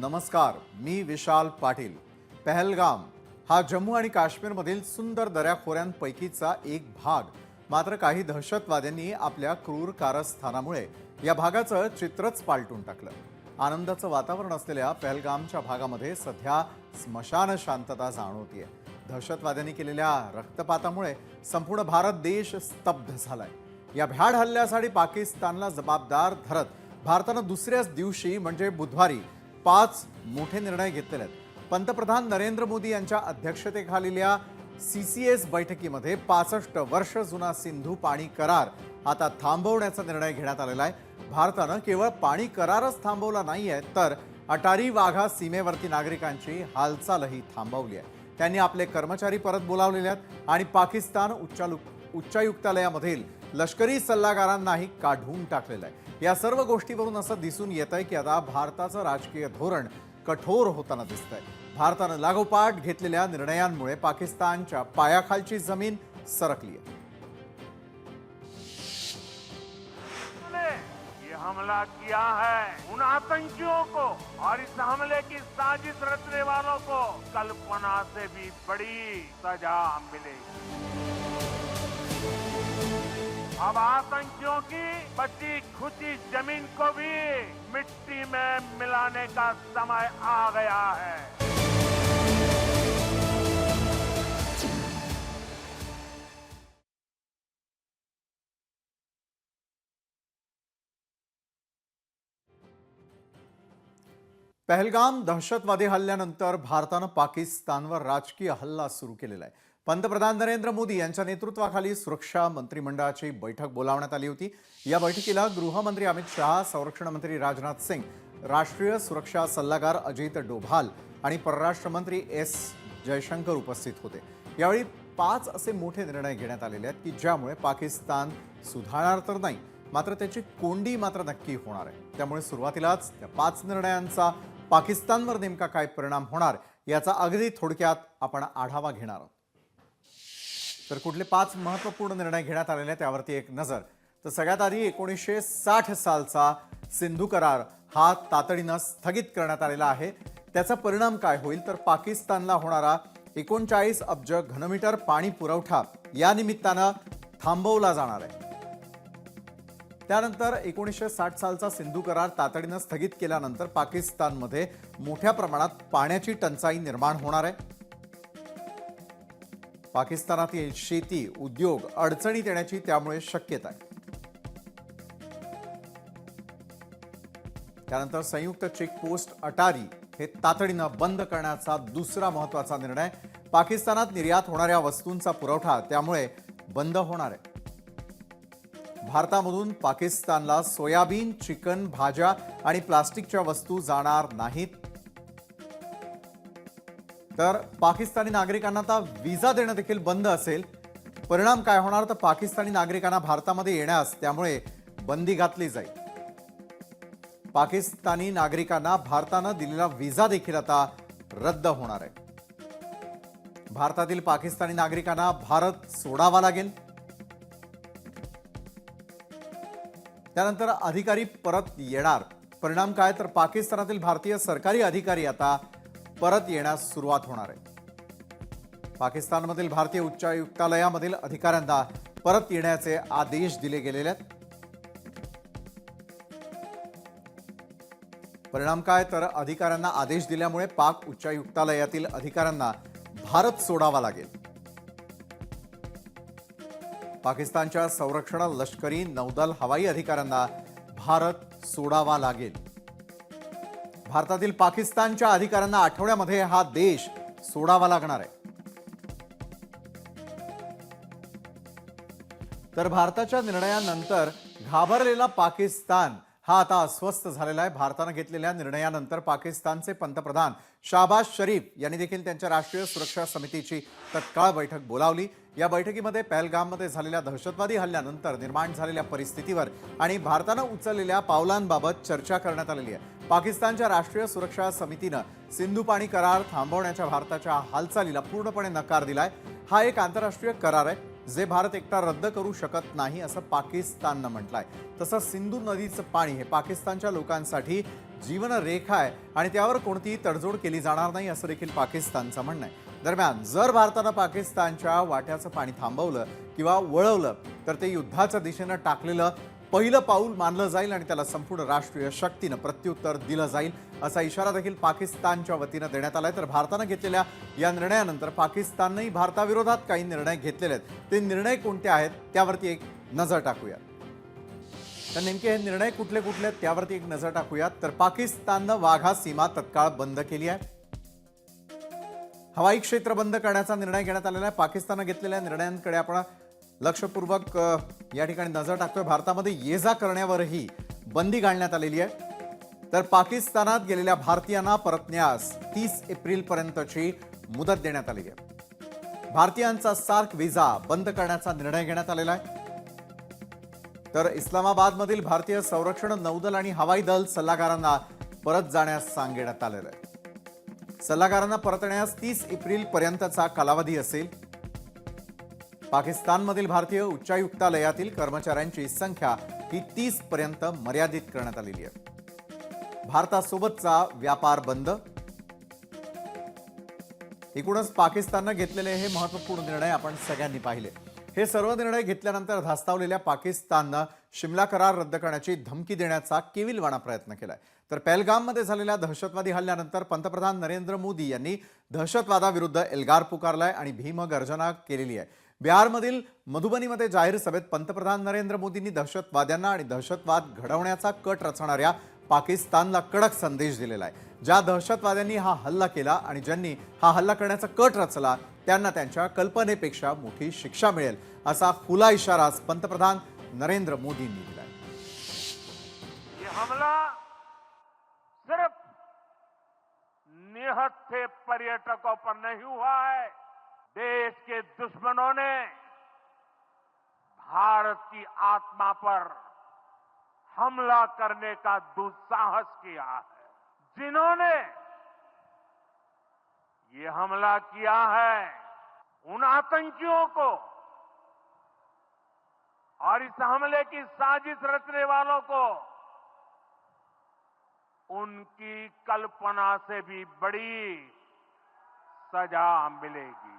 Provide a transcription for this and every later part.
नमस्कार मी विशाल पाटील. पहलगाम हा जम्मू आणि काश्मीरमधील सुंदर दऱ्याखोऱ्यांपैकीचा एक भाग. मात्र काही दहशतवाद्यांनी आपल्या क्रूर कारस्थानामुळे या भागाचं चित्रच पालटून टाकलं. आनंदाचं वातावरण असलेल्या पहलगामच्या भागामध्ये सध्या स्मशान शांतता जाणवतीये. दहशतवाद्यांनी केलेल्या रक्तपातामुळे संपूर्ण भारत देश स्तब्ध झालाय. या भ्याड हल्ल्यासाठी पाकिस्तानला जबाबदार धरत भारतानं दुसऱ्याच दिवशी म्हणजे बुधवारी पाच मोठे निर्णय घेतलेले आहेत. पंतप्रधान नरेंद्र मोदी यांच्या अध्यक्षतेखालील्या सी सी एस बैठकीमध्ये पासष्ट वर्ष जुना सिंधू पाणी करार आता थांबवण्याचा निर्णय घेण्यात आलेला आहे. भारतानं केवळ पाणी करारच थांबवला नाही आहे तर अटारी वाघा सीमेवरती नागरिकांची हालचालही थांबवली आहे. त्यांनी आपले कर्मचारी परत बोलावलेले आहेत आणि पाकिस्तान उच्चालु उच्चायुक्तालयामधील लष्करी सल्लागारांनाही काढून टाकलेलं आहे. या सर्व गोष्टीवरून असं दिसून येत आहे की आता भारताचं राजकीय धोरण कठोर होताना दिसतंय. भारतानं लागोपाठ घेतलेल्या निर्णयांमुळे पाकिस्तानच्या पायाखालची ज़मीन सरकली आहे. हमला किया है उन आतंकियों को और इस हमले की साजिश रचने वालों को कल्पना से भी बड़ी सजा मिलेगी। अब आतंकियों की बची खुची ज़मीन को भी मिट्टी में मिलाने का समय आ गया है। पहलगाम दहशतवादी हल्ल्यानंतर भारतानं पाकिस्तानवर राजकीय हल्ला सुरू केलेला आहे. पंतप्रधान नरेंद्र मोदी यांच्या नेतृत्वाखाली सुरक्षा मंत्रिमंडळाची बैठक बोलावण्यात आली होती. या बैठकीला गृहमंत्री अमित शहा संरक्षण मंत्री राजनाथ सिंग राष्ट्रीय सुरक्षा सल्लागार अजित डोभाल आणि परराष्ट्र मंत्री एस जयशंकर उपस्थित होते. यावेळी पाच असे मोठे निर्णय घेण्यात आलेले आहेत की ज्यामुळे पाकिस्तान सुधारणार तर नाही मात्र त्याची कोंडी मात्र नक्की होणार आहे. त्यामुळे सुरुवातीलाच त्या पाच निर्णयांचा पाकिस्तानवर नेमका काय परिणाम होणार याचा अगदी थोडक्यात आपण आढावा घेणार आहोत. तर कुठले पाच महत्त्वपूर्ण निर्णय घेण्यात आलेले आहेत त्यावरती एक नजर. तर सगळ्यात आधी एकोणीसशे साठ सालचा सिंधू करार हा तातडीनं स्थगित करण्यात आलेला आहे. त्याचा परिणाम काय होईल? तर पाकिस्तानला होणारा एकोणचाळीस अब्ज घनमीटर पाणी पुरवठा या निमित्तानं थांबवला जाणार आहे. त्यानंतर एकोणीसशे साठ सालचा सिंधू करार तातडीनं स्थगित केल्यानंतर पाकिस्तानमध्ये मोठ्या प्रमाणात पाण्याची टंचाई निर्माण होणार आहे. पाकिस्तानातील शेती उद्योग अडचणीत येण्याची त्यामुळे शक्यता आहे. त्यानंतर संयुक्त चेकपोस्ट अटारी हे तातडीनं बंद करण्याचा दुसरा महत्त्वाचा निर्णय. पाकिस्तानात निर्यात होणाऱ्या वस्तूंचा पुरवठा त्यामुळे बंद होणार आहे. भारतामधून पाकिस्तानला सोयाबीन चिकन भाज्या आणि प्लास्टिकच्या वस्तू जाणार नाहीत. तर पाकिस्तानी नागरिकांना आता विजा देणं देखील बंद असेल. परिणाम काय होणार? तर पाकिस्तानी नागरिकांना भारतामध्ये येण्यास त्यामुळे बंदी घातली जाईल. पाकिस्तानी नागरिकांना भारतानं दिलेला विजा देखील आता रद्द होणार आहे. भारतातील पाकिस्तानी नागरिकांना भारत सोडावा लागेल. त्यानंतर अधिकारी परत येणार. परिणाम काय? तर पाकिस्तानातील भारतीय सरकारी अधिकारी आता परत येण्यास सुरुवात होणार आहे. पाकिस्तानमधील भारतीय उच्चायुक्तालयामधील अधिकाऱ्यांना परत येण्याचे आदेश दिले गेलेले आहेत. परिणाम काय? तर अधिकाऱ्यांना आदेश दिल्यामुळे पाक उच्चायुक्तालयातील अधिकाऱ्यांना भारत सोडावा लागेल. पाकिस्तानच्या संरक्षण लष्करी नौदल हवाई अधिकाऱ्यांना भारत सोडावा लागेल. भारतातील पाकिस्तानच्या अधिकाऱ्यांना आठवड्यामध्ये हा देश सोडावा लागणार आहे. तर भारताच्या निर्णयानंतर घाबरलेला पाकिस्तान हा आता अस्वस्थ झालेला आहे. भारतानं घेतलेल्या निर्णयानंतर पाकिस्तानचे पंतप्रधान शाबाज शरीफ यांनी देखील त्यांच्या राष्ट्रीय सुरक्षा समितीची तत्काळ बैठक बोलावली. या बैठकीमध्ये पहलगाममध्ये झालेल्या दहशतवादी हल्ल्यानंतर निर्माण झालेल्या परिस्थितीवर आणि भारतानं उचललेल्या पावलांबाबत चर्चा करण्यात आलेली आहे. पाकिस्तानच्या राष्ट्रीय सुरक्षा समितीनं सिंधू पाणी करार थांबवण्याच्या भारताच्या हालचालीला पूर्णपणे नकार दिलाय. हा एक आंतरराष्ट्रीय करार आहे जे भारत एकटा रद्द करू शकत नाही असं पाकिस्ताननं म्हटलंय. तसं सिंधू नदीचं पाणी हे पाकिस्तानच्या लोकांसाठी जीवनरेखा आहे आणि त्यावर कोणतीही तडजोड केली जाणार नाही असं देखील पाकिस्तानचं म्हणणं आहे. दरम्यान जर भारतानं पाकिस्तानच्या वाट्याचं पाणी थांबवलं किंवा वळवलं तर ते युद्धाच्या दिशेनं टाकलेलं पहिलं पाऊल मानलं जाईल आणि त्याला संपूर्ण राष्ट्रीय शक्तीनं प्रत्युत्तर दिलं जाईल असा इशारा देखील पाकिस्तानच्या वतीनं देण्यात आलाय. तर भारतानं घेतलेल्या या निर्णयानंतर पाकिस्ताननंही भारताविरोधात काही निर्णय घेतलेले आहेत. ते निर्णय कोणते आहेत त्यावरती एक नजर टाकूया तर नेमके हे निर्णय कुठले कुठले आहेत त्यावरती एक नजर टाकूयात. तर पाकिस्ताननं वाघा सीमा तत्काळ बंद केली आहे. हवाई क्षेत्र बंद करण्याचा निर्णय घेण्यात आलेला आहे. पाकिस्ताननं घेतलेल्या निर्णयांकडे आपण लक्षपूर्वक या ठिकाणी नजर टाकतोय. भारतामध्ये ये जा करण्यावरही बंदी घालण्यात आलेली आहे. तर पाकिस्तानात गेलेल्या भारतीयांना परतण्यास तीस एप्रिल पर्यंतची मुदत देण्यात आली आहे. भारतीयांचा सार्क व्हिसा बंद करण्याचा निर्णय घेण्यात आलेला आहे. तर इस्लामाबादमधील भारतीय संरक्षण नौदल आणि हवाई दल सल्लागारांना परत जाण्यास सांगण्यात आलेलं आहे. सल्लागारांना परतण्यास तीस एप्रिल पर्यंतचा कालावधी असेल. पाकिस्तानमधील भारतीय उच्चायुक्तालयातील कर्मचाऱ्यांची संख्या ही तीस पर्यंत मर्यादित करण्यात आलेली आहे. भारतासोबतचा व्यापार बंद. एकूणच पाकिस्ताननं घेतलेले हे महत्त्वपूर्ण निर्णय आपण सगळ्यांनी पाहिले. हे सर्व निर्णय घेतल्यानंतर धास्तावलेल्या पाकिस्ताननं शिमला करार रद्द करण्याची धमकी देण्याचा केविलवाणा प्रयत्न केलाय. तर पहलगाममध्ये झालेल्या दहशतवादी हल्ल्यानंतर पंतप्रधान नरेंद्र मोदी यांनी दहशतवादाविरुद्ध एल्गार पुकारलाय आणि भीमगर्जना केलेली आहे. बिहारमधील मधुबनीमध्ये जाहीर सभेत पंतप्रधान नरेंद्र मोदींनी दहशतवाद्यांना आणि दहशतवाद घडवण्याचा कट रचणाऱ्या पाकिस्तानला कडक संदेश दिलेला आहे. ज्या दहशतवाद्यांनी हा हल्ला केला आणि ज्यांनी हा हल्ला करण्याचा कट रचला त्यांना त्यांच्या कल्पनेपेक्षा मोठी शिक्षा मिळेल असा खुला इशारा आज पंतप्रधान नरेंद्र मोदींनी दिला हमला सिर्फ निहत्थे पर्यटकों पर नहीं हुआ है। देश के दुश्मनों ने भारत की आत्मा पर हमला करने का दुस्साहस किया है। जिन्होंने ये हमला किया है, उन आतंकियों को और इस हमले की साजिश रचने वालों को उनकी कल्पना से भी बड़ी सजा मिलेगी।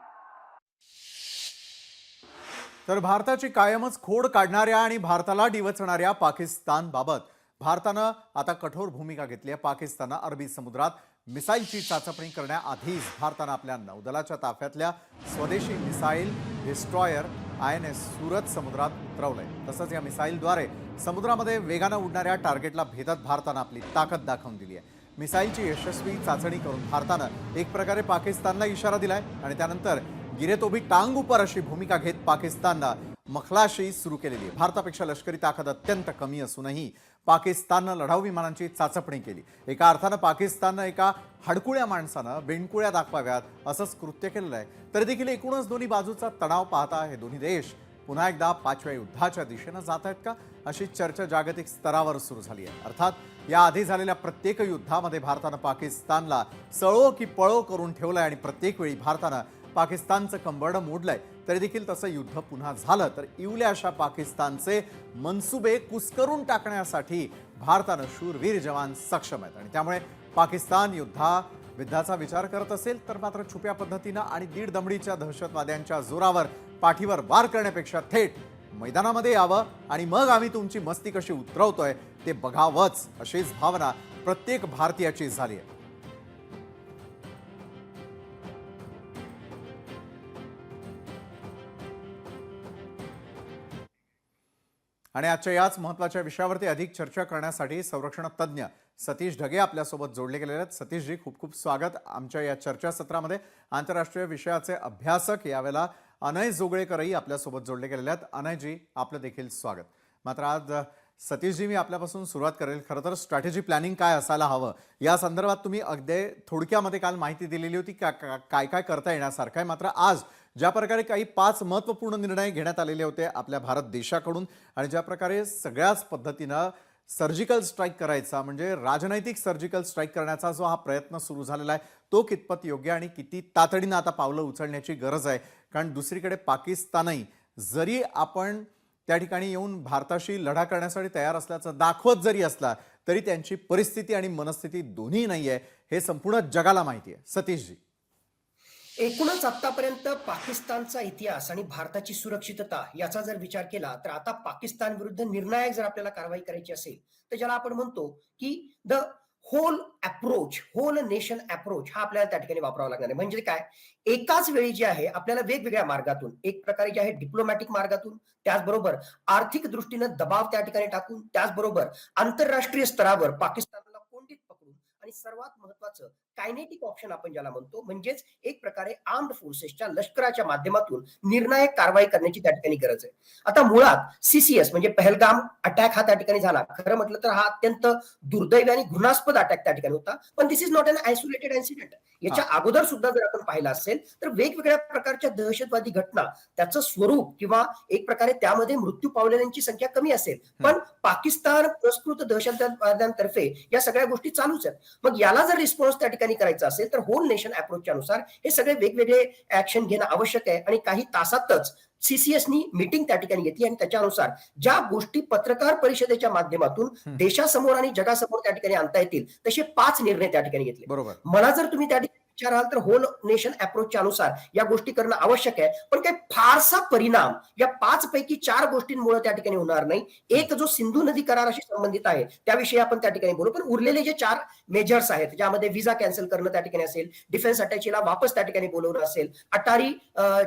तर भारताची कायमच खोड काढणाऱ्या आणि भारताला डिवचणाऱ्या पाकिस्तानबाबत भारतानं आता कठोर भूमिका घेतली आहे. पाकिस्ताननं अरबी समुद्रात मिसाईलची चाचपणी करण्याआधीच भारतानं आपल्या नौदलाच्या ताफ्यातल्या स्वदेशी missile destroyer I N S Surat समुद्रात उतरवलंय. तसंच या मिसाईलद्वारे समुद्रामध्ये वेगानं उडणाऱ्या टार्गेटला भेदत भारतानं आपली ताकद दाखवून दिली आहे. मिसाईलची यशस्वी चाचणी करून भारतानं एक प्रकारे पाकिस्तानला इशारा दिलाय आणि त्यानंतर गिरेतोबी टांग उपर अशी भूमिका घेत पाकिस्ताननं मखलाशी सुरू केलेली आहे. भारतापेक्षा लष्करी ताकद अत्यंत कमी असूनही पाकिस्ताननं लढाऊ विमानांची चाचपणी केली. एका अर्थानं पाकिस्ताननं एका हडकुळ्या माणसानं बेंडकुळ्या दाखवाव्यात असंच कृत्य केलेलं आहे. तरी देखील एकूणच दोन्ही बाजूचा तणाव पाहता हे दोन्ही देश पुन्हा एकदा पाचव्या युद्धाच्या दिशेनं जात आहेत का? अशी चर्चा जागतिक स्तरावर सुरू झाली आहे. अर्थात याआधी झालेल्या प्रत्येक युद्धामध्ये भारतानं पाकिस्तानला सळो की पळो करून ठेवलं आहे आणि प्रत्येक वेळी भारतानं पाकिस्तानचं कंबरडं मोडलंय. तरी देखील तसं युद्ध पुन्हा झालं. तर इवल्या अशा पाकिस्तानचे मनसुबे कुस्करून टाकण्यासाठी भारतानं शूरवीर जवान सक्षम आहेत. आणि त्यामुळे पाकिस्तान युद्धा युद्धाचा विचार करत असेल तर मात्र छुप्या पद्धतीनं आणि दीड दमडीच्या दहशतवाद्यांच्या जोरावर पाठीवर वार करण्यापेक्षा थेट मैदानामध्ये यावं आणि मग आम्ही तुमची मस्ती कशी उतरवतोय ते बघावंच अशीच भावना प्रत्येक भारतीयाची झाली आहे. आणि आजच्या याच महत्त्वाच्या विषयावरती अधिक चर्चा करण्यासाठी संरक्षण तज्ज्ञ सतीश ढगे आपल्यासोबत जोडले गेलेले आहेत. सतीशजी खूप खूप स्वागत आमच्या या चर्चासत्रामध्ये आंतरराष्ट्रीय विषयाचे अभ्यासक यावेळेला अनय जोगळेकरही आपल्यासोबत जोडले गेलेले आहेत. अनयजी आपलं देखील स्वागत. मात्र आज सतीशजी मी आपल्यापासून सुरुवात करेल. खरं तर स्ट्रॅटेजी प्लॅनिंग काय असायला हवं? या संदर्भात तुम्ही अगदी थोडक्यामध्ये काल माहिती दिलेली होती. का का- काय काय करता येण्यासारखं आहे? मात्र आज ज्या प्रकारे काही पाच महत्त्वपूर्ण निर्णय घेण्यात आलेले होते आपल्या भारत देशाकडून आणि ज्या प्रकारे सगळ्याच पद्धतीनं सर्जिकल स्ट्राईक करायचा म्हणजे राजनैतिक सर्जिकल स्ट्राईक करण्याचा जो हा प्रयत्न सुरू झालेला आहे तो कितपत योग्य आणि किती तातडीनं आता पावलं उचलण्याची गरज आहे. कारण दुसरीकडे पाकिस्तानही जरी आपण त्या ठिकाणी येऊन भारताशी लढा करण्यासाठी तयार असल्याचं दाखवत जरी असला तरी त्यांची परिस्थिती आणि मनस्थिती दोन्ही नाही आहे हे संपूर्ण जगाला माहिती आहे. सतीशजी. एकूणच आतापर्यंत पाकिस्तानचा इतिहास आणि भारताची सुरक्षितता याचा जर विचार केला तर आता पाकिस्तान विरुद्ध निर्णायक जर आपल्याला कारवाई करायची असेल तर ज्याला आपण म्हणतो की the whole approach whole nation approach हा आपल्याला त्या ठिकाणी वापरावा लागणार आहे. म्हणजे काय? एकाच वेळी जे आहे आपल्याला वेगवेगळ्या मार्गातून एक प्रकारे जे आहे डिप्लोमॅटिक मार्गातून त्याचबरोबर आर्थिक दृष्टीनं दबाव त्या ठिकाणी टाकून त्याचबरोबर आंतरराष्ट्रीय स्तरावर पाकिस्तानला कोंडीत पकडून आणि सर्वात महत्वाचं कायनेटिक ऑप्शन आपण ज्याला म्हणतो म्हणजेच एक प्रकारे आर्म्ड फोर्सेसच्या लष्कराच्या माध्यमातून निर्णायक कारवाई करण्याची त्या ठिकाणी गरज आहे. आता मुळात सीसीएस म्हणजे पहलगाम अटॅक हा त्या ठिकाणी झाला. खरं म्हटलं तर हा अत्यंत दुर्दैवी आणि घृणास्पद अटॅक त्या ठिकाणी होता. पण this is not an isolated incident याच्या अगोदर सुद्धा जर आपण पाहिलं असेल तर वेगवेगळ्या प्रकारच्या दहशतवादी घटना त्याचं स्वरूप किंवा एक प्रकारे त्यामध्ये मृत्यू पावलेल्यांची संख्या कमी असेल पण पाकिस्तान पुरस्कृत दहशतवाद्यांतर्फे या सगळ्या गोष्टी चालूच आहेत. मग याला जर रिस्पॉन्स त्या ठिकाणी करायचा असेल तर होल नेशन अप्रोचच्या नुसार हे सगळे वेगवेगळे ऍक्शन घेणं आवश्यक आहे. आणि काही तासातच सीसीएसनी मीटिंग त्या ठिकाणी घेतली आणि त्याच्यानुसार ज्या गोष्टी पत्रकार परिषदेच्या माध्यमातून. देशासमोर आणि जगासमोर त्या ठिकाणी आणता येतील तसे पाच निर्णय त्या ठिकाणी घेतले. बरोबर. मला जर तुम्ही त्या ठिकाणी विचाराल तर होल नेशन अप्रोचच्या अनुसार या गोष्टी करणं आवश्यक आहे. पण काही फारसा परिणाम या पाच पैकी चार गोष्टींमुळे त्या ठिकाणी होणार नाही. एक जो सिंधू नदी कराराशी संबंधित आहे त्याविषयी आपण त्या ठिकाणी बोलू. पण उरलेले जे चार मेजर्स आहेत ज्यामध्ये व्हिसा कॅन्सल करणं त्या ठिकाणी असेल डिफेन्स अटॅचीला वापस त्या ठिकाणी बोलवणं असेल अटारी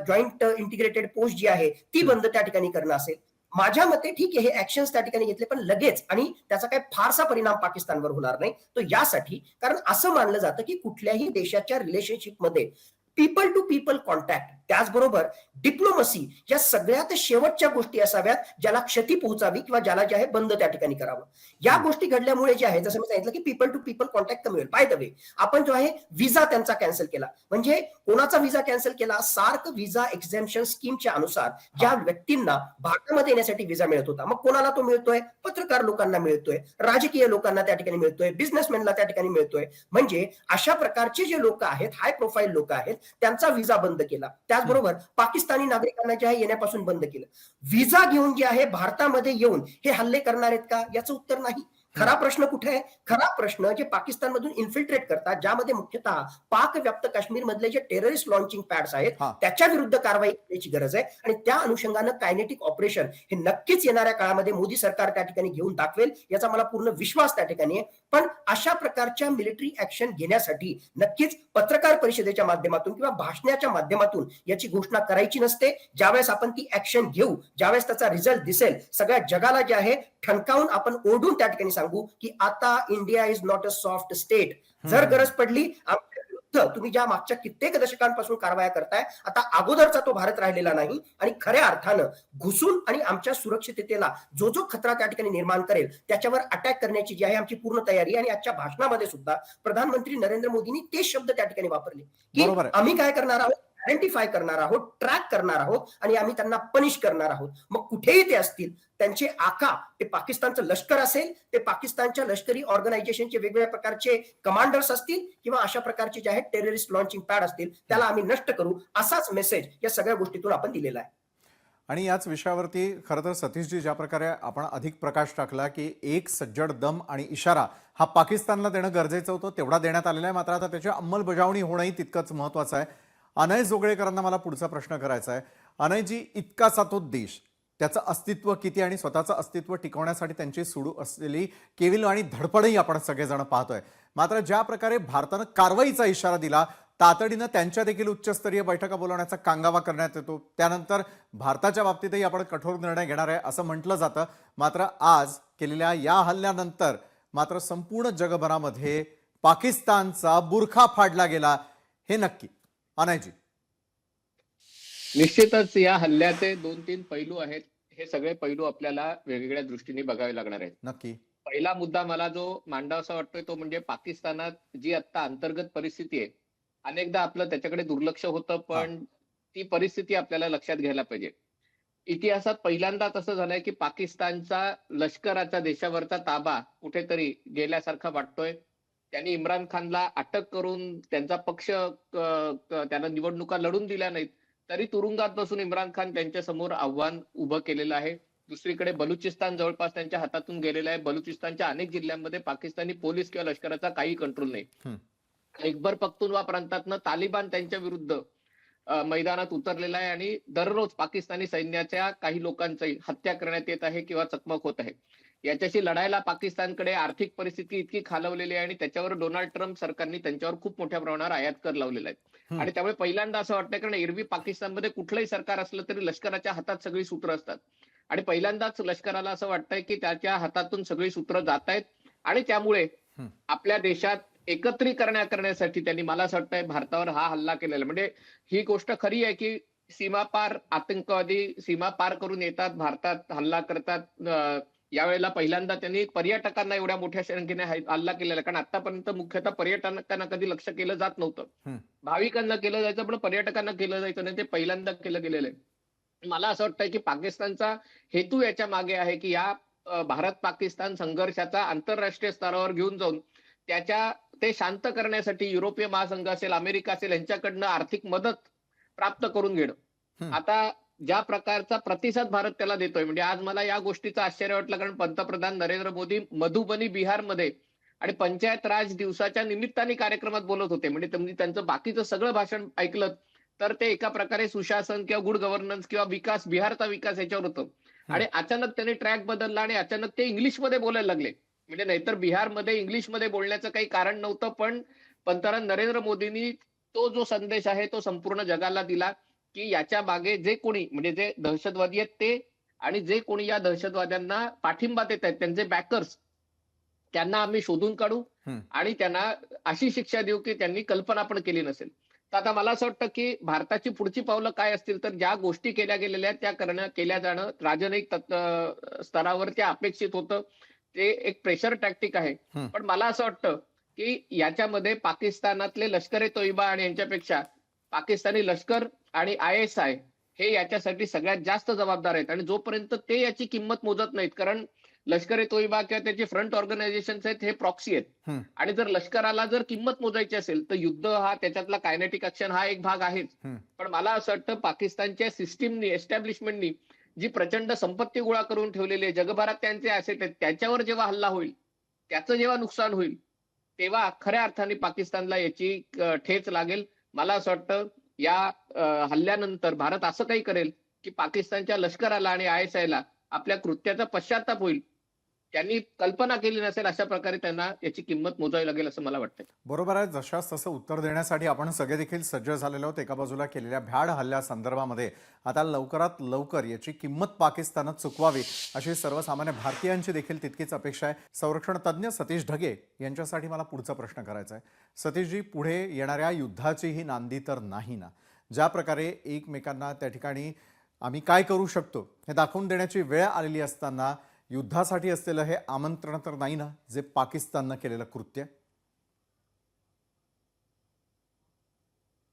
जॉईंट इंटिग्रेटेड पोस्ट जी आहे ती बंद त्या ठिकाणी करणं असेल. माझ्या मते ठीक आहे हे ऍक्शन त्या ठिकाणी घेतले पण लगेच आणि त्याचा काही फारसा परिणाम पाकिस्तानवर होणार नाही. तो यासाठी कारण असं मानलं जातं की कुठल्याही देशाच्या रिलेशनशिपमध्ये पीपल टू पीपल कॉन्टॅक्ट त्याचबरोबर डिप्लोमसी या सगळ्यात शेवटच्या गोष्टी असाव्यात ज्याला क्षती पोहोचावी किंवा ज्याला जे आहे बंद त्या ठिकाणी करावं. या गोष्टी घडल्यामुळे जे आहे जसं मी सांगितलं की पीपल टू पीपल कॉन्टॅक्ट कमी होईल. बाय द वे आपण जो आहे विजा त्यांचा कॅन्सल केला. म्हणजे कोणाचा विजा कॅन्सल केला? सार्क विजा एक्झेम्पशन स्कीमच्या अनुसार ज्या व्यक्तींना भारतामध्ये येण्यासाठी विजा मिळत होता. मग कोणाला तो मिळतोय? पत्रकार लोकांना मिळतोय. राजकीय लोकांना त्या ठिकाणी मिळतोय. बिझनेसमॅनला त्या ठिकाणी मिळतोय. म्हणजे अशा प्रकारचे जे लोक आहेत हाय प्रोफाईल लोक आहेत त्यांचा विजा बंद केला. त्याचबरोबर पाकिस्तानी नागरिकांना जे आहे येण्यापासून बंद केलं. विजा घेऊन जे आहे भारतामध्ये येऊन हे हल्ले करणार आहेत का? याचं उत्तर नाही. खरा प्रश्न कुठे आहे? खरा प्रश्न जे पाकिस्तानमधून इन्फिल्ट्रेट करतात ज्यामध्ये मुख्यतः पाक व्याप्त काश्मीर मधले जे टेररिस्ट लॉन्चिंग पॅड्स आहेत. त्याच्या विरुद्ध कारवाई करण्याची गरज आहे. आणि त्या अनुषंगानं कायनेटिक ऑपरेशन हे नक्कीच येणाऱ्या काळामध्ये मोदी सरकार त्या ठिकाणी घेऊन दाखवेल याचा मला पूर्ण विश्वास त्या ठिकाणी आहे. पण अशा प्रकारच्या मिलिटरी ऍक्शन घेण्यासाठी नक्कीच पत्रकार परिषदेच्या माध्यमातून किंवा भाषणाच्या माध्यमातून याची घोषणा करायची नसते. ज्यावेळेस आपण ती ऍक्शन घेऊ ज्यावेळेस त्याचा रिझल्ट दिसेल सगळ्या जगाला जे आहे ठणकावून आपण ओढून त्या ठिकाणी सांगू की आता India is not a soft state जर गरज पडली तुम्ही ज्या मागच्या कित्येक दशकांपासून कारवाया करताय आता अगोदरचा तो भारत राहिलेला नाही आणि खऱ्या अर्थानं घुसून आणि आमच्या सुरक्षिततेला जो जो खतरा त्या ठिकाणी निर्माण करेल त्याच्यावर अटॅक करण्याची जी आहे आमची पूर्ण तयारी. आणि आजच्या भाषणामध्ये सुद्धा प्रधानमंत्री नरेंद्र मोदींनी तेच शब्द त्या ठिकाणी वापरले की. आम्ही काय करणार आहोत आयडेंटिफाय करणार आहोत ट्रॅक करणार आहोत आणि आम्ही त्यांना पनिश करणार आहोत. मग कुठेही ते असतील त्यांचे आका ते पाकिस्तानचं लष्कर असेल ते पाकिस्तानच्या लष्करी ऑर्गनायझेशनचे वेगवेगळ्या प्रकारचे कमांडर्स असतील किंवा अशा प्रकारचे जे आहेत टेररिस्ट लॉन्चिंग पॅड असतील त्याला आम्ही नष्ट करू. असाच मेसेज या सगळ्या गोष्टीतून आपण दिलेला आहे. आणि याच विषयावरती खरं तर सतीशजी ज्या प्रकारे आपण अधिक प्रकाश टाकला की एक सज्जड दम आणि इशारा हा पाकिस्तानला देणं गरजेचं होतं तेवढा देण्यात आलेला आहे. मात्र आता त्याची अंमलबजावणी होणंही तितकंच महत्त्वाचं आहे. अनय जोगळेकरांना मला पुढचा प्रश्न करायचा आहे. अनयजी इतकासा तो देश त्याचं अस्तित्व किती आणि स्वतःचं अस्तित्व टिकवण्यासाठी त्यांची सुरू असलेली केविल आणि धडपडही आपण सगळेजण पाहतोय. मात्र ज्या प्रकारे भारतानं कारवाईचा इशारा दिला तातडीनं त्यांच्या देखील उच्चस्तरीय बैठका बोलवण्याचा कांगावा करण्यात येतो. त्यानंतर भारताच्या बाबतीतही आपण कठोर निर्णय घेणार आहे असं म्हटलं जातं. मात्र आज केलेल्या या हल्ल्यानंतर मात्र संपूर्ण जगभरामध्ये पाकिस्तानचा बुरखा फाडला गेला हे नक्की. अनयजी निश्चितच या हल्ल्याचे दोन तीन पैलू आहेत. हे सगळे पैलू आपल्याला वेगवेगळ्या दृष्टीने बघावे लागणार आहेत. नक्की. पहिला मुद्दा मला जो मांडावासा वाटतोय तो म्हणजे पाकिस्तानात जी आता अंतर्गत परिस्थिती आहे अनेकदा आपलं त्याच्याकडे दुर्लक्ष होतं पण ती परिस्थिती आपल्याला लक्षात घ्यायला पाहिजे. इतिहासात पहिल्यांदा तसं झालंय की पाकिस्तानचा लष्कराचा देशावरचा ताबा कुठेतरी गेल्यासारखा वाटतोय. त्यांनी इम्रान खानला अटक करून त्यांचा पक्ष त्यांना निवडणुका लढून दिल्या नाहीत. तरी तुरुंगात बसून इम्रान खान त्यांच्यासमोर आव्हान उभं केलेलं आहे. दुसरीकडे बलुचिस्तान जवळपास त्यांच्या हातातून गेलेलं आहे. बलुचिस्तानच्या अनेक जिल्ह्यांमध्ये पाकिस्तानी पोलीस किंवा लष्कराचा काही कंट्रोल नाही. खैबर पख्तुनवा प्रांतातनं तालिबान त्यांच्या विरुद्ध मैदानात उतरलेला आहे आणि दररोज पाकिस्तानी सैन्याच्या काही लोकांची हत्या करण्यात येत आहे किंवा चकमक होत आहे. याच्याशी लढायला पाकिस्तानकडे आर्थिक परिस्थिती इतकी खालवलेली आहे आणि त्याच्यावर डोनाल्ड ट्रम्प सरकारने त्यांच्यावर खूप मोठ्या प्रमाणावर आयात कर लावलेला आहे. आणि त्यामुळे पहिल्यांदा असं वाटतं कारण एरवी पाकिस्तानमध्ये कुठलंही सरकार असलं तरी लष्कराच्या हातात सगळी सूत्र असतात आणि पहिल्यांदाच लष्कराला असं वाटतंय की त्याच्या हातातून सगळी सूत्र जात आहेत आणि त्यामुळे. आपल्या देशात एकत्रीकरण करण्यासाठी त्यांनी मला असं वाटतंय भारतावर हा हल्ला केलेला. म्हणजे ही गोष्ट खरी आहे की सीमापार आतंकवादी सीमा पार करून येतात भारतात हल्ला करतात यावेळेला पहिल्यांदा त्यांनी पर्यटकांना एवढ्या मोठ्या संख्येने हल्ला केलेला आहे. कारण आतापर्यंत मुख्यतः पर्यटकांना कधी लक्ष केलं जात नव्हतं. भाविकांना केलं जायचं पण पर्यटकांना केलं जायचं नाही ते पहिल्यांदा केलं गेलेलं आहे मला असं वाटतंय की पाकिस्तानचा हेतू याच्या मागे आहे की या भारत पाकिस्तान संघर्षाचा आंतरराष्ट्रीय स्तरावर घेऊन जाऊन त्याच्या ते शांत करण्यासाठी युरोपीय महासंघ असेल अमेरिका असेल यांच्याकडनं आर्थिक मदत प्राप्त करून घेणं. आता ज्या प्रकारचा प्रतिसाद भारत त्याला देतोय म्हणजे आज मला या गोष्टीचं आश्चर्य वाटलं कारण पंतप्रधान नरेंद्र मोदी मधुबनी बिहारमध्ये आणि पंचायत राज दिवसाच्या निमित्ताने कार्यक्रमात बोलत होते. म्हणजे तुम्ही त्यांचं बाकीचं सगळं भाषण ऐकलं तर ते एका प्रकारे सुशासन किंवा गुड गव्हर्नन्स किंवा विकास बिहारचा विकास याच्यावर होतं. आणि अचानक त्यांनी ट्रॅक बदलला आणि अचानक ते इंग्लिशमध्ये बोलायला लागले. म्हणजे नाहीतर बिहारमध्ये इंग्लिशमध्ये बोलण्याचं काही कारण नव्हतं पण पंतप्रधान नरेंद्र मोदींनी तो जो संदेश आहे तो संपूर्ण जगाला दिला. की याच्या मागे जे कोणी म्हणजे जे दहशतवादी आहेत ते आणि जे कोणी या दहशतवाद्यांना पाठिंबा देत आहेत त्यांचे बॅकर्स त्यांना आम्ही शोधून काढू. आणि त्यांना अशी शिक्षा देऊ की त्यांनी कल्पना पण केली नसेल तर आता मला असं वाटतं की भारताची पुढची पावलं काय असतील तर ज्या गोष्टी केल्या गेलेल्या आहेत त्या करणं केल्या जाणं राजनैतिक स्तरावर त्या अपेक्षित होतं ते एक प्रेशर टॅक्टिक आहे. पण मला असं वाटतं की याच्यामध्ये पाकिस्तानातले लष्कर ए तोयबा आणि यांच्यापेक्षा पाकिस्तानी लष्कर आणि आय एस आय हे याच्यासाठी सगळ्यात जास्त जबाबदार आहेत आणि जोपर्यंत ते याची किंमत मोजत नाहीत कारण लष्कर ए तोयबा किंवा त्याचे फ्रंट ऑर्गनायझेशन आहेत हे प्रॉक्सी आहेत. आणि जर लष्कराला जर किंमत मोजायची असेल तर युद्ध हा त्याच्यातला कायनेटिक ऍक्शन हा एक भाग आहेच. पण मला असं वाटतं पाकिस्तानच्या सिस्टीमनी एस्टॅब्लिशमेंटनी जी प्रचंड संपत्ती गोळा करून ठेवलेली आहे जगभरात त्यांचे ऍसेट आहेत त्याच्यावर जेव्हा हल्ला होईल त्याचं जेव्हा नुकसान होईल तेव्हा खऱ्या अर्थाने पाकिस्तानला याची ठेच लागेल मला असं वाटतं या हल्ल्यानंतर भारत असं काही करेल की पाकिस्तानच्या लष्कराला आणि आय एस ला आपल्या कृत्याचा पश्चाताप होईल. त्यांनी कल्पना केली नसेल अशा प्रकारे त्यांना याची किंमत मोजावी लागेल असं मला वाटतं बरोबर आहे. जशास तसं उत्तर देण्यासाठी आपण सगळे देखील सज्ज झालेलो आहोत. एका बाजूला केलेल्या भ्याड हल्ल्या संदर्भामध्ये आता लवकरात लवकर याची किंमत पाकिस्तानात चुकवावी अशी सर्वसामान्य भारतीयांची देखील तितकीच अपेक्षा आहे. संरक्षण तज्ज्ञ सतीश ढगे यांच्यासाठी मला पुढचा प्रश्न करायचा आहे. सतीशजी पुढे येणाऱ्या युद्धाची ही नांदी तर नाही ना? ज्या प्रकारे एकमेकांना त्या ठिकाणी आम्ही काय करू शकतो हे दाखवून देण्याची वेळ आलेली असताना युद्धासाठी असलेलं हे आमंत्रण तर नाही ना जे पाकिस्ताननं केलेलं कृत्य?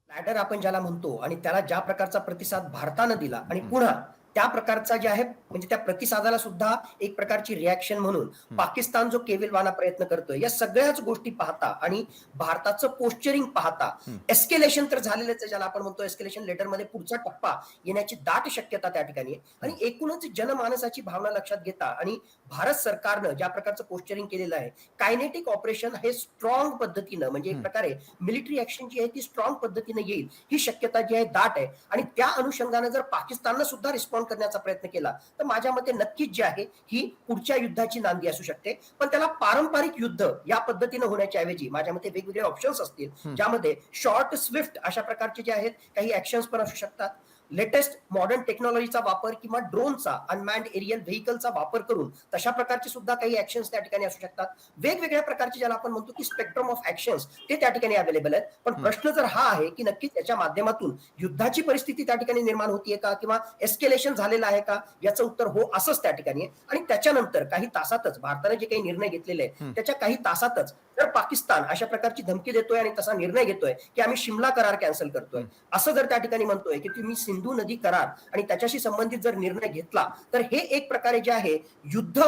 लॅडर आपण ज्याला म्हणतो आणि त्याला ज्या प्रकारचा प्रतिसाद भारतानं दिला आणि पुन्हा त्या प्रकारचा जे आहे म्हणजे त्या प्रतिसादाला सुद्धा एक प्रकारची रिॲक्शन म्हणून पाकिस्तान जो केविलवाना प्रयत्न करतोय या सगळ्याच गोष्टी पाहता आणि भारताचं पोस्चरिंग पाहता. एस्केलेशन तर झालेलंच ज्याला आपण म्हणतो एस्केलेशन लेटरमध्ये पुढचा टप्पा येण्याची दाट शक्यता त्या ठिकाणी आहे आणि एकूणच जनमानसाची भावना लक्षात घेता आणि भारत सरकारनं ज्या प्रकारचं पोस्चरिंग केलेलं आहे कायनेटिक ऑपरेशन हे स्ट्रॉंग पद्धतीनं म्हणजे एक. प्रकारे मिलिटरी ऍक्शन जी आहे ती स्ट्रॉंग पद्धतीने येईल ही शक्यता जी आहे दाट आहे आणि त्या अनुषंगाने जर पाकिस्ताननं सुद्धा रिस्पॉन्ड करण्याचा प्रयत्न केला तर माझ्या मते नक्कीच जी आहे ही पुढच्या युद्धाची नांदी असू शकते पण त्याला पारंपरिक युद्ध या पद्धतीनं होण्याच्या ऐवजी माझ्या मते वेगवेगळे ऑप्शन्स असतील. ज्यामध्ये शॉर्ट स्विफ्ट अशा प्रकारचे जे आहेत काही ऍक्शन्स पण असू शकतात लेटेस्ट मॉडर्न टेक्नॉलॉजीचा वापर किंवा ड्रोनचा अनमॅन्ड एरियल व्हेकलचा वापर करून तशा प्रकारचे सुद्धा काही ऍक्शन्स त्या ठिकाणी असू शकतात वेगवेगळ्या प्रकारचे ज्याला आपण म्हणतो की स्पेक्ट्रम ऑफ ऍक्शन्स ते त्या ठिकाणी अवेलेबल आहेत पण. प्रश्न जर हा आहे की नक्कीच त्याच्या माध्यमातून युद्धाची परिस्थिती त्या ठिकाणी निर्माण होतीये का किंवा एस्केलेशन झालेलं आहे का याचं उत्तर हो असंच त्या ठिकाणी आहे आणि त्याच्यानंतर काही तासातच भारताने जे काही निर्णय घेतलेले हम्म. आहे त्याच्या काही तासातच तर पाकिस्तान अशा प्रकारची धमकी देतोय आणि तसा निर्णय घेतोय की आम्ही शिमला करार कॅन्सल करतोय. असं जर त्या ठिकाणी म्हणतोय की तुम्ही सिंधू नदी करार आणि त्याच्याशी संबंधित जर निर्णय घेतला तर हे एक प्रकारे जे आहे युद्ध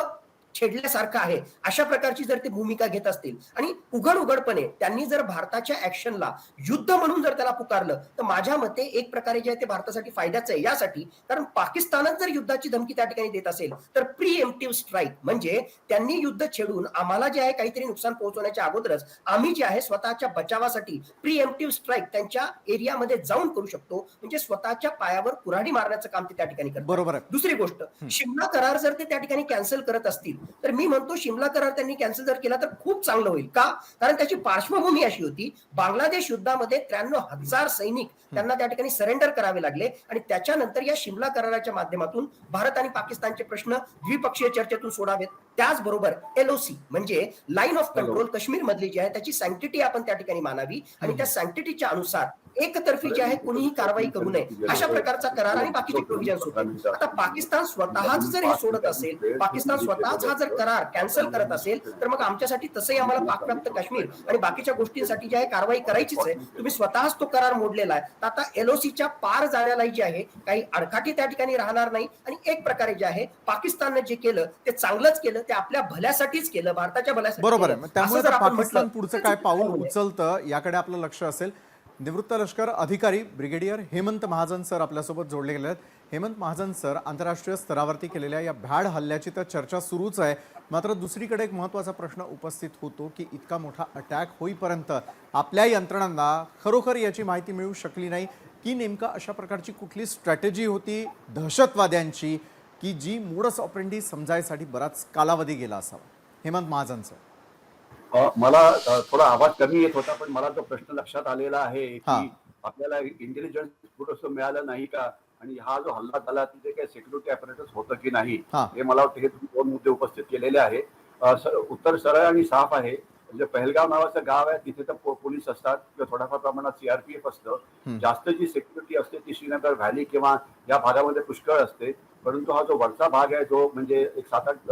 छेडल्यासारखं आहे. अशा प्रकारची जर ते भूमिका घेत असतील आणि उघड उघडपणे त्यांनी जर भारताच्या ऍक्शनला युद्ध म्हणून जर त्याला पुकारलं तर माझ्या मते एक प्रकारे जे आहे ते भारतासाठी फायद्याचं आहे. यासाठी कारण पाकिस्तानच जर युद्धाची धमकी त्या ठिकाणी देत असेल तर प्री एम्प्टिव्ह स्ट्राईक म्हणजे त्यांनी युद्ध छेडून आम्हाला जे आहे काहीतरी नुकसान पोहोचवण्याच्या अगोदरच आम्ही जे आहे स्वतःच्या बचावासाठी प्री एम्प्टिव्ह स्ट्राईक त्यांच्या एरियामध्ये जाऊन करू शकतो. म्हणजे स्वतःच्या पायावर कुऱ्हाडी मारण्याचं काम ते त्या ठिकाणी करतात. बरोबर दुसरी गोष्ट शिमला करार जर ते त्या ठिकाणी कॅन्सल करत असतील तर मी म्हणतो शिमला करार त्यांनी कॅन्सल जर केला तर खूप चांगलं होईल. का? कारण त्याची पार्श्वभूमी अशी होती बांगलादेश युद्धामध्ये त्र्याण्णव हजार सैनिक त्यांना त्या ठिकाणी सरेंडर करावे लागले. आणि त्याच्यानंतर या शिमला कराराच्या माध्यमातून भारत आणि पाकिस्तानचे प्रश्न द्विपक्षीय चर्चेतून सोडावेत. त्याचबरोबर एलओसी म्हणजे लाईन ऑफ कंट्रोल काश्मीर मधली जी आहे त्याची सँक्टिटी आपण त्या ठिकाणी मानावी. आणि त्या सँक्टिटीच्या अनुसार एकतर्फी जे आहे कुणीही कारवाई करू नये. अशा प्रकारचा करार आणि बाकीचे प्रोव्हिजन्स होते आता पाकिस्तान स्वतःच जर हे सोडत असेल पाकिस्तान स्वतःच हा जर करार कॅन्सल करत असेल तर मग आमच्यासाठी तसंही आम्हाला पाकप्राप्त काश्मीर आणि बाकीच्या गोष्टींसाठी जी आहे कारवाई करायचीच आहे. तुम्ही स्वतःच तो करार मोडलेला आहे. तर आता एलओसीच्या पार जाण्यालाही जे आहे काही अडकाठी त्या ठिकाणी राहणार नाही. आणि एक प्रकारे जे आहे पाकिस्तानने जे केलं ते चांगलंच केलं ते आपल्या भल्यासाठीच केलं भारताच्या भल्यासाठी बरोबर आहे. त्यामुळे पाकिस्तान पुढचं काय पाऊल. उचलतं याकडे आपलं लक्ष असेल. निवृत्त लष्कर अधिकारी ब्रिगेडियर हेमंत महाजन सर आपल्यासोबत जोडले गेले आहेत. हेमंत महाजन सर आंतरराष्ट्रीय स्तरावरती केलेल्या या भ्याड हल्ल्याची तर चर्चा सुरूच आहे. मात्र दुसरीकडे एक महत्त्वाचा प्रश्न उपस्थित होतो की इतका मोठा अटॅक होईपर्यंत आपल्या यंत्रणांना खरोखर याची माहिती मिळू शकली नाही की नेमकं अशा प्रकारची कुठली स्ट्रॅटेजी होती दहशतवाद्यांची की जी मोडस ऑपरेंडी समजायसाठी बराच कालावधी गेला असावा. हेमंत महाजन सर. मला थोडा आवाज कमी येत होता पण मला तो प्रश्न लक्षात आलेला आहे. की आपल्याला इंटेलिजन्स थोडंसं मिळालं नाही का? आणि हा जो हल्ला झाला तिथे काही सिक्युरिटी अपरेटर्स होतं की नाही? हा. मला वाटतं हे तुम्ही दोन मुद्दे उपस्थित केलेले आहे उत्तर सरळ आणि साफ आहे. म्हणजे पहलगाव नावाचं गाव आहे तिथे तर पोलीस असतात किंवा थोड्याफार प्रमाणात सीआरपीएफ असतं. जास्त जी सिक्युरिटी असते ती श्रीनगर व्हॅली किंवा या भागामध्ये पुष्कळ असते. परंतु हा जो वरचा भाग आहे जो म्हणजे एक सात आठ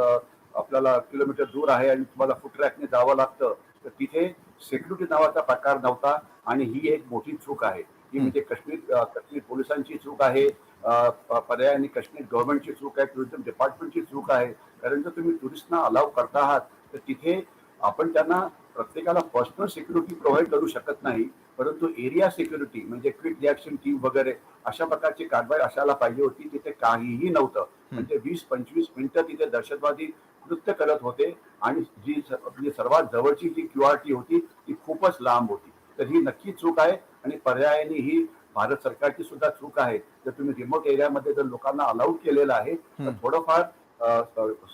आपल्याला किलोमीटर दूर आहे आणि तुम्हाला फुट ट्रॅकने जावं लागतं तर तिथे सिक्युरिटी नावाचा प्रकार नव्हता आणि ही एक मोठी चूक आहे. ही म्हणजे काश्मीर काश्मीर पोलिसांची चूक आहे अ, प- पर्यायाने काश्मीर गव्हर्नमेंटची चूक आहे टुरिझम डिपार्टमेंटची चूक आहे. कारण जर तुम्ही टुरिस्टना अलाव करता आहात तर तिथे आपण त्यांना प्रत्येकाला पर्सनल सिक्युरिटी प्रोव्हाइड करू शकत नाही परंतु एरिया सिक्युरिटी म्हणजे क्विक रिॲक्शन टीम वगैरे अशा प्रकारची कारवाई असायला पाहिजे होती तिथे काहीही नव्हतं. म्हणजे वीस पंचवीस मिनिटं तिथे दहशतवादी कृत्य करत होते आणि जी आपली सर्वात जवळची जी क्यू आर टी होती ती खूपच लांब होती. तर ही नक्की चूक आहे आणि पर्यायाने ही भारत सरकारची सुद्धा चूक आहे. जर तुम्ही रिमोट एरियामध्ये जर लोकांना अलाउड केलेलं आहे तर. थोडंफार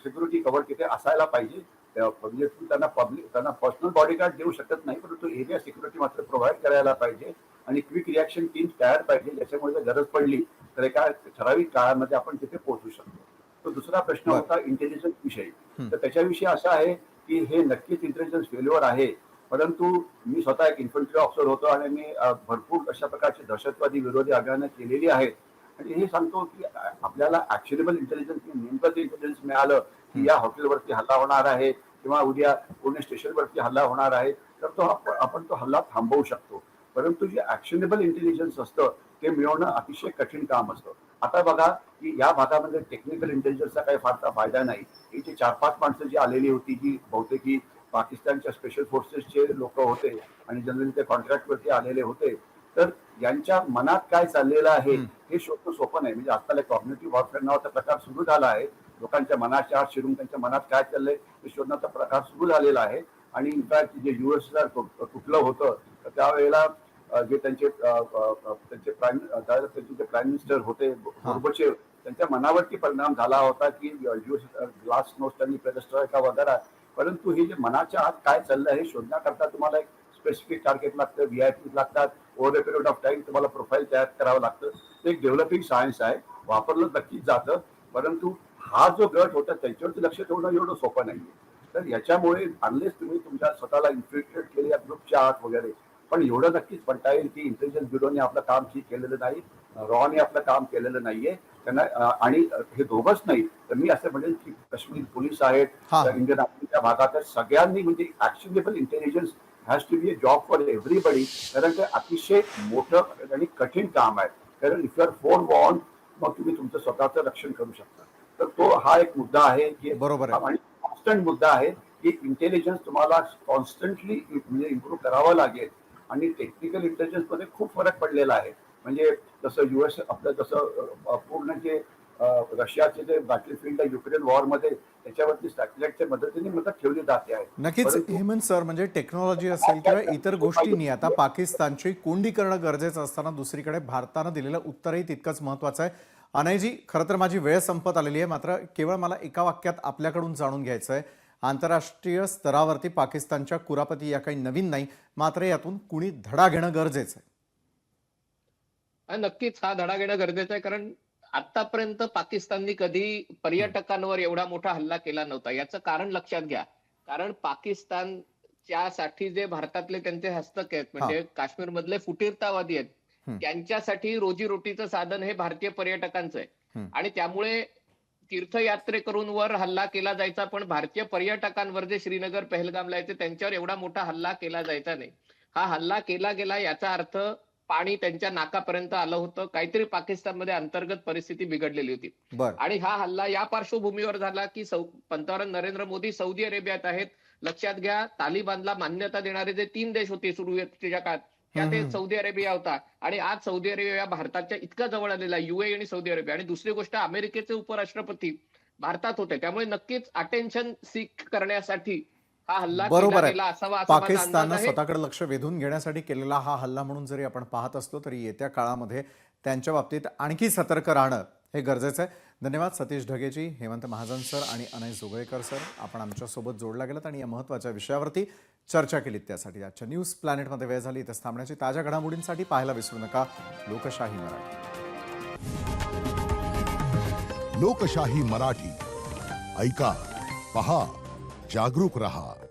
सिक्युरिटी कव्हर तिथे असायला पाहिजे. म्हणजे तुम्ही त्यांना पब्लिक त्यांना पर्सनल बॉडीगार्ड देऊ शकत नाही परंतु एरिया सिक्युरिटी मात्र प्रोव्हाइड करायला पाहिजे. आणि क्विक रिॲक्शन टीम तयार पाहिजे ज्याच्यामुळे जर गरज पडली तर एका ठराविक काळामध्ये आपण तिथे पोहोचू शकतो. तो दुसरा प्रश्न. होता इंटेलिजन्स विषयी. तर त्याच्याविषयी असा आहे की हे नक्कीच इंटेलिजन्स फेल्युअर आहे परंतु मी स्वतः एक इन्फंट्री ऑफिसर होतो आणि मी भरपूर अशा प्रकारची दहशतवादी विरोधी अभियानं केलेली आहेत. आणि हे सांगतो की आपल्याला ऍक्शनेबल इंटेलिजन्स नेमकं ते इंटेलिजन्स मिळालं की या हॉटेलवरती हल्ला होणार आहे किंवा उद्या पुणे स्टेशनवरती हल्ला होणार आहे तर तो आप- आपण तो हल्ला थांबवू शकतो. परंतु जे ऍक्शनेबल इंटेलिजन्स असतं ते मिळवणं अतिशय कठीण काम असतं. आता बघा की या भागामध्ये टेक्निकल इंटेलिजन्सचा काही फारसा फायदा नाही. ही जी चार पाच माणसं जी आलेली होती जी बहुतेक ही पाकिस्तानच्या स्पेशल फोर्सेसचे लोक होते आणि जनरली ते कॉन्ट्रॅक्ट वरती आलेले होते तर यांच्या मनात काय चाललेलं आहे हे शोधणं सोपं नाही. म्हणजे आजकाल एक कॉग्नेटिव्ह वॉरफेअर नावाचा प्रकार सुरू झाला आहे. लोकांच्या मनाच्या आत शिरून त्यांच्या मनात काय चाललंय हे शोधण्याचा प्रकार सुरू झालेला आहे. आणि इनफॅक्ट जे युएसएसआर तुटलं होतं तर त्यावेळेला जे त्यांचे त्यांचे प्राईम त्यांचे जे प्राईम मिनिस्टर होते गोर्बचेव त्यांच्या मनावरती परिणाम झाला होता की ग्लास नोस्ट आणि पेरेस्ट्रॉयका वगैरे परंतु हे जे मनाच्या आत काय चाललंय हे शोधण्याकरता तुम्हाला एक स्पेसिफिक टार्गेट लागतं व्हीआयपी लागतात over a period of time तुम्हाला प्रोफाईल तयार करावं लागतं. ते एक डेव्हलपिंग सायन्स आहे वापरलं नक्कीच जातं परंतु हा जो गट होता त्याच्यावरती लक्ष ठेवणं एवढं सोपं नाहीये. तर याच्यामुळे अनलेस तुम्ही तुमच्या स्वतःला इन्फिल्ट्रेट केले या ग्रुपच्या आत वगैरे पण एवढं नक्कीच म्हणता येईल की इंटेलिजन्स ब्युरोने आपलं काम ठीक केलेलं नाही रॉने आपलं काम केलेलं नाहीये. त्यांना आणि हे दोघंच नाही तर मी असं म्हणेल की काश्मीर पोलीस आहेत इंडियन आर्मीच्या भागात सगळ्यांनी म्हणजे actionable intelligence has to be a job for everybody कारण ते अतिशय मोठं आणि कठीण काम आहे. कारण इफ युअर फोन वॉन मग तुम्ही तुमचं स्वतःचं रक्षण करू शकता. तर तो हा एक मुद्दा आहे की बरोबर आहे. आणि कॉन्स्टंट मुद्दा आहे की इंटेलिजन्स तुम्हाला कॉन्स्टंटली म्हणजे इम्प्रूव्ह करावं लागेल. आणि टेक्निकल इंटेलिजन्समध्ये खूप फरक पडलेला आहे. म्हणजे जसं युएस आपलं जसं पूर्ण जे रशियाचे जे बॅटल फील्ड आहे युक्रेन वॉरमध्ये त्याच्यावरती सॅटेलाइटच्या मदतीने मदत ठेवली जाते आहे. नक्कीच हेमंत सर म्हणजे टेक्नॉलॉजी असेल किंवा इतर गोष्टींनी आता पाकिस्तानची कोंडी करणं गरजेचं असताना दुसरीकडे भारतानं दिलेलं उत्तरही तितकंच महत्वाचं आहे. अनयजी खरं तर माझी वेळ संपत आलेली आहे मात्र केवळ मला एका वाक्यात आपल्याकडून जाणून घ्यायचं आहे. आंतरराष्ट्रीय स्तरावरती पाकिस्तानच्या कुरापती या काही नवीन नाही मात्र यातून कुणी धडा घेणं गरजेचं आहे. नक्कीच हा धडा घेणं गरजेचं आहे कारण आतापर्यंत पाकिस्ताननी कधी पर्यटकांवर एवढा मोठा हल्ला केला नव्हता. याचं कारण लक्षात घ्या. कारण पाकिस्तानच्यासाठी जे भारतातले त्यांचे हस्तक आहेत म्हणजे काश्मीर मधले फुटीरतावादी आहेत. त्यांच्यासाठी रोजीरोटीचं साधन हे भारतीय पर्यटकांचं आहे. आणि त्यामुळे तीर्थयात्रेकरून वर हल्ला केला जायचा पण भारतीय पर्यटकांवर जे श्रीनगर पहलगामला यायचे त्यांच्यावर एवढा मोठा हल्ला केला जायचा नाही. हा हल्ला केला गेला याचा अर्थ पाणी त्यांच्या नाकापर्यंत आलं होतं. काहीतरी पाकिस्तानमध्ये अंतर्गत परिस्थिती बिघडलेली होती. आणि हा हल्ला या पार्श्वभूमीवर झाला की सौ पंतप्रधान नरेंद्र मोदी सौदी अरेबियात आहेत. लक्षात घ्या तालिबानला मान्यता देणारे जे तीन देश होते सुरुवातीच्या काळात हम्म. एक सौदी अरेबिया होता. आणि आज सौदी अरेबिया भारताच्या इतका जवळ आलेला युए आणि सौदी अरेबिया. आणि दुसरी गोष्ट अमेरिकेचे उपराष्ट्रपती भारतात होते. त्यामुळे नक्कीच अटेन्शन सीक करण्यासाठी हा हल्ला बरोबर आहे. पाकिस्ताननं आहे. स्वतःकडे लक्ष वेधून घेण्यासाठी केलेला हा हल्ला म्हणून जरी आपण पाहत असलो तरी येत्या काळामध्ये त्यांच्या बाबतीत आणखी सतर्क राहणं हे गरजेचं आहे. धन्यवाद सतीश ढगेजी हेमंत महाजन सर आणि अनय जोगळेकर सर. आपण आमच्यासोबत जोडला गेलात आणि या महत्त्वाच्या विषयावरती चर्चा केलीत त्यासाठी. आजच्या न्यूज प्लॅनेटमध्ये वेळ झाली इथं थांबण्याची. ताज्या घडामोडींसाठी पाहायला विसरू नका. लोकशाही मराठी. लोकशाही मराठी. ऐका पहा जागरूक रहा.